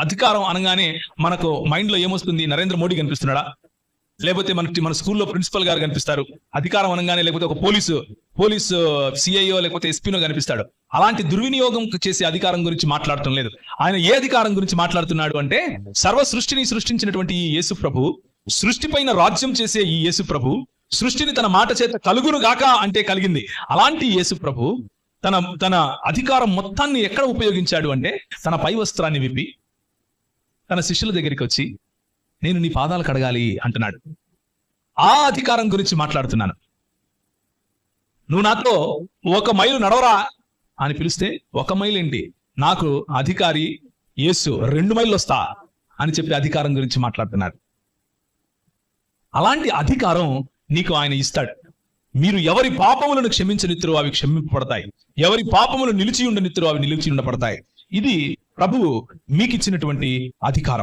అధికారం అనగానే మనకు మైండ్లో ఏమొస్తుంది? నరేంద్ర మోడీ కనిపిస్తున్నాడా? లేకపోతే మనకి మన స్కూల్లో ప్రిన్సిపల్ గారు కనిపిస్తారు. అధికారం అనగానే లేకపోతే ఒక పోలీసు పోలీసు సిఐఓ లేకపోతే ఎస్పీనో కనిపిస్తాడు. అలాంటి దుర్వినియోగం చేసే అధికారం గురించి మాట్లాడటం లేదు. ఆయన ఏ అధికారం గురించి మాట్లాడుతున్నాడు అంటే సర్వ సృష్టిని సృష్టించినటువంటి ఈ యేసు ప్రభు సృష్టి పైన రాజ్యం చేసే ఈ యేసు ప్రభు సృష్టిని తన మాట చేత కలుగును గాక అంటే కలిగింది. అలాంటి యేసు ప్రభు తన తన అధికారం మొత్తాన్ని ఎక్కడ ఉపయోగించాడు అంటే తన పై వస్త్రాన్ని విప్పి తన శిష్యుల దగ్గరికి వచ్చి నేను నీ పాదాలు కడగాలి అంటున్నాడు. ఆ అధికారం గురించి మాట్లాడుతున్నాను. నువ్వు నాతో ఒక మైలు నడవరా? అని పిలిస్తే ఒక మైలు ఏంటి? నాకు అధికారి యేసు రెండు మైళ్ళు వస్తా అని చెప్పి అధికారం గురించి మాట్లాడుతున్నారు అలాంటి అధికారం నీకు ఆయన ఇస్తాడు. మీరు ఎవరి పాపములను క్షమించనిత్తురో అవి క్షమింపబడతాయి. ఎవరి పాపములు నిలిచి ఉండనిత్తురో అవి నిలిచి ఉండబడతాయి. ఇది ప్రభువు మీకిచ్చినటువంటి అధికారం.